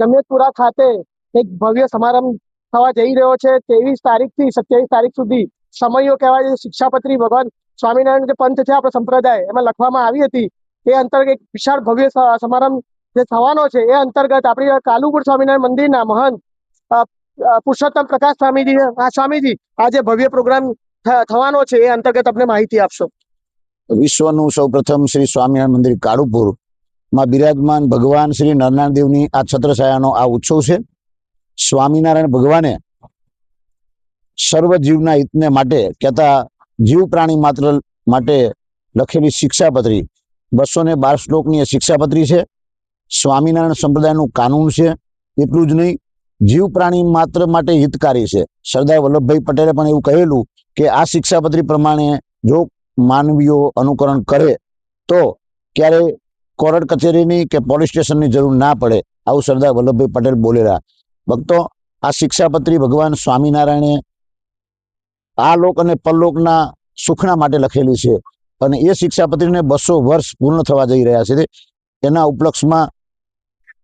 જમિયતપુરા ખાતે એક ભવ્ય સમારંભ થવા જઈ રહ્યો છે. ત્રેવીસ તારીખથી સત્યાવીસ તારીખ સુધી સમયો કહેવાય છે. શિક્ષાપત્રી ભગવાન સ્વામિનારાયણ જે પંથ છે આપણો સંપ્રદાય, એમાં લખવામાં આવી હતી. એ અંતર્ગત એક વિશાળ ભવ્ય સમારંભ જે થવાનો છે, એ અંતર્ગત આપણી કાલુપુર સ્વામિનારાયણ મંદિરના મહંત પુરુષોત્તમ પ્રકાશ સ્વામીજી, આ સ્વામીજી આ જે ભવ્ય પ્રોગ્રામ થવાનો છે. એ અંતર્ગત આપણે માહિતી આપશો. વિશ્વનું સૌપ્રથમ શ્રી સ્વામિનારાયણ મંદિર કાળુપુર માં બિરાજમાન ભગવાન શ્રી નરનારાયણ દેવની આ છત્રછાયાનો આ ઉત્સવ છે. સ્વામિનારાયણ ભગવાને સર્વ જીવના હિતને માટે કહેતા જીવ પ્રાણી માત્ર માટે લખેલી શિક્ષાપત્રી, બસો ને બાર શ્લોકની એ શિક્ષાપત્રી છે. સ્વામિનારાયણ સંપ્રદાયનું કાનૂન છે, એટલું જ નહીં જીવ પ્રાણી માત્ર માટે હિતકારી છે. સરદાર વલ્લભભાઈ પટેલે પણ એવું કહેલું કે આ શિક્ષાપત્રી પ્રમાણે જો માનવીઓ અનુકરણ કરે, તો ક્યારે કોર્ટ કચેરીની કે પોલીસ સ્ટેશનની જરૂર ના પડે, આવું સરદાર વલ્લભભાઈ પટેલ બોલેલા ભક્તો, આ શિક્ષાપત્રી ભગવાન સ્વામિનારાયણે આ લોક અને પરલોકના સુખના માટે લખેલી છે અને એ શિક્ષાપત્રીને બસો વર્ષ પૂર્ણ થવા જઈ રહ્યા છે. એના ઉપલક્ષમાં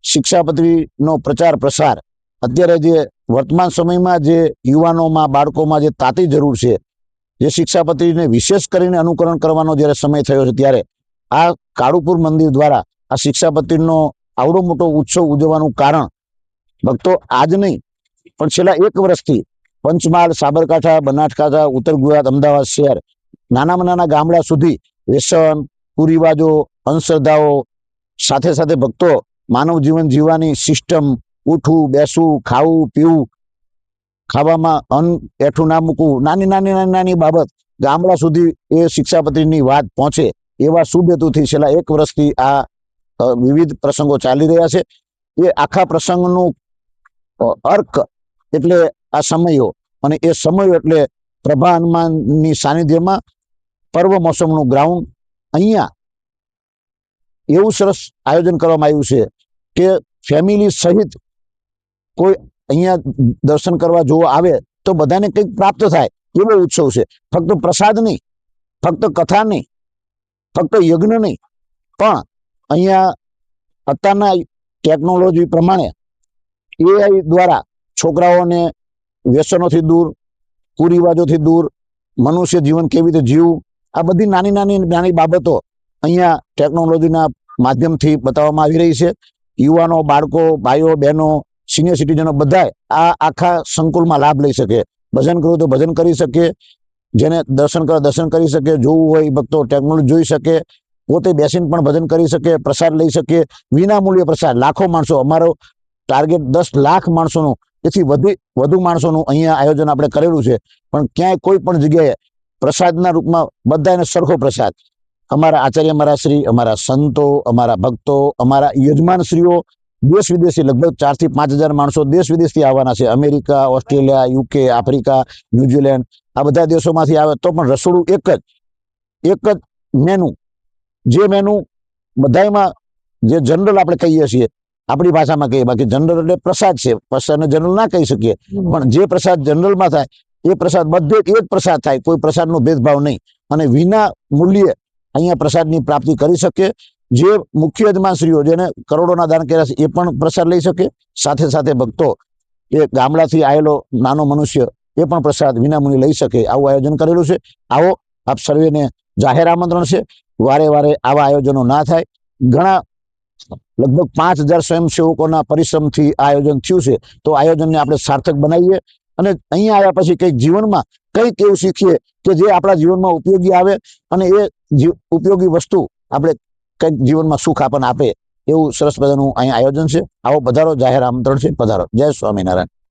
શિક્ષાપત્રીનો પ્રચાર પ્રસાર. અત્યારે જે વર્તમાન સમયમાં જે યુવાનોમાં, બાળકોમાં જે તાતી જરૂર છે, જે શિક્ષાપત્રીને વિશેષ કરીને અનુકરણ કરવાનો જ્યારે સમય થયો છે ત્યારે આ કાળુપુર મંદિર દ્વારા આ શિક્ષાપતિનો આવડો મોટો ઉત્સવ ઉજવવાનું કારણ ભક્તો આજ નહીં, પણ છેલ્લા એક વર્ષથી પંચમહાલ, સાબરકાંઠા, બનાસકાંઠા, ઉત્તર ગુજરાત, અમદાવાદ શહેર, નાનામાં નાના ગામડા સુધી વ્યસન, કુરિવાજો, અંધશ્રદ્ધાઓ સાથે સાથે ભક્તો માનવ જીવન જીવવાની સિસ્ટમ ઉઠવું, બેસવું, ખાવું, પીવું, ખાવામાં અન્ન એઠું ના મૂકવું, નાની નાની નાની નાની બાબત ગામડા સુધી એ શિક્ષાપત્રીની વાત પહોંચે એવા સુબેતુથી છેલ્લા એક વર્ષથી આ વિવિધ પ્રસંગો ચાલી રહ્યા છે. એ આખા પ્રસંગનું અર્ક એટલે આ સમયો અને એ સમયો એટલે પ્રભા હનુમાનની સાનિધ્યમાં પર્વ મોસમનું ગ્રાઉન્ડ અહીંયા એવું સરસ આયોજન કરવામાં આવ્યું છે કે ફેમિલી સહિત કોઈ અહીંયા દર્શન કરવા જોવા આવે તો બધાને કંઈક પ્રાપ્ત થાય એવો ઉત્સવ છે. ફક્ત પ્રસાદ નહીં, ફક્ત કથા નહીં ફક્ત યજ્ઞ નહીં, પણ અહીંયા અત્યારના ટેકનોલોજી પ્રમાણે એઆઈ દ્વારા છોકરાઓને વ્યસનોથી દૂર, કુરિવાજોથી દૂર, મનુષ્ય જીવન કેવી રીતે જીવવું, આ બધી નાની નાની નાની બાબતો અહીંયા ટેકનોલોજીના માધ્યમથી બતાવવામાં આવી રહી છે. યુવાનો, બાળકો, ભાઈઓ, બહેનો સિનિયર સિટીઝનો બધા આ આખા સંકુલમાં લાભ લઈ શકે. ભજન કરવું તો ભજન કરી શકે. જેને દર્શન દર્શન કરી શકે, જોવું હોય ભક્તો ટેકનોલોજી જોઈ શકે, પોતે બેસીને પણ ભજન કરી શકે, પ્રસાદ લઈ શકે વિના મૂલ્યે પ્રસાદ. લાખો માણસો, અમારો ટાર્ગેટ દસ લાખ માણસોનું એથી વધુ વધુ માણસોનું અહીંયા આયોજન આપણે કરેલું છે. પણ ક્યાંય કોઈ પણ જગ્યાએ પ્રસાદના રૂપમાં બધાને સરખો પ્રસાદ. અમારા આચાર્ય મહારાજ શ્રી, અમારા સંતો, અમારા ભક્તો, અમારા યજમાનશ્રીઓ દેશ વિદેશથી લગભગ ચારથી પાંચ હજાર માણસો દેશ વિદેશથી આવવાના છે. America Australia UK Africa New Zealand આ બધા દેશોમાંથી આવે તો પણ રસોડું એક જ એક જ મેનુ જે મેનુ બધામાં જે જનરલ આપણે કહીએ છીએ આપણી ભાષામાં કહીએ બાકી જનરલ એટલે પ્રસાદ છે. પ્રસાદને જનરલ ના કહી શકીએ. પણ જે પ્રસાદ જનરલમાં થાય એ પ્રસાદ બધે એક જ પ્રસાદ થાય. કોઈ પ્રસાદનો ભેદભાવ નહીં. અને વિના મૂલ્યે અહીંયા પ્રસાદની પ્રાપ્તિ કરી શકે જે મુખ્ય યજમાનશ્રીઓ જેને કરોડોના દાન કર્યા છે, એ પણ પ્રસાદ લઈ શકે. સાથે સાથે ભક્તો, એ ગામડાથી આવેલો નાનો મનુષ્ય, એ પણ પ્રસાદ વિનામૂલ્ય લઈ શકે આવું આયોજન કરેલું છે. આવો આપ સર્વેને જાહેર આમંત્રણ છે. વારે વારે આવા આયોજનો ના થાય. ઘણા લગભગ પાંચ હજાર સ્વયંસેવકોના પરિશ્રમથી આયોજન થયું છે. તો આયોજનને આપણે સાર્થક બનાવીએ અને અહીંયા આવ્યા પછી કંઈક જીવનમાં કંઈક એવું શીખીએ કે જે આપણા જીવનમાં ઉપયોગી આવે અને એ ઉપયોગી વસ્તુ આપણે કંઈક જીવનમાં સુખ આપણને આપે એવું સરસ મજાનું અહીંયા આયોજન છે. આવો પધારો. જાહેર આમંત્રણ છે. પધારો. જય સ્વામિનારાયણ.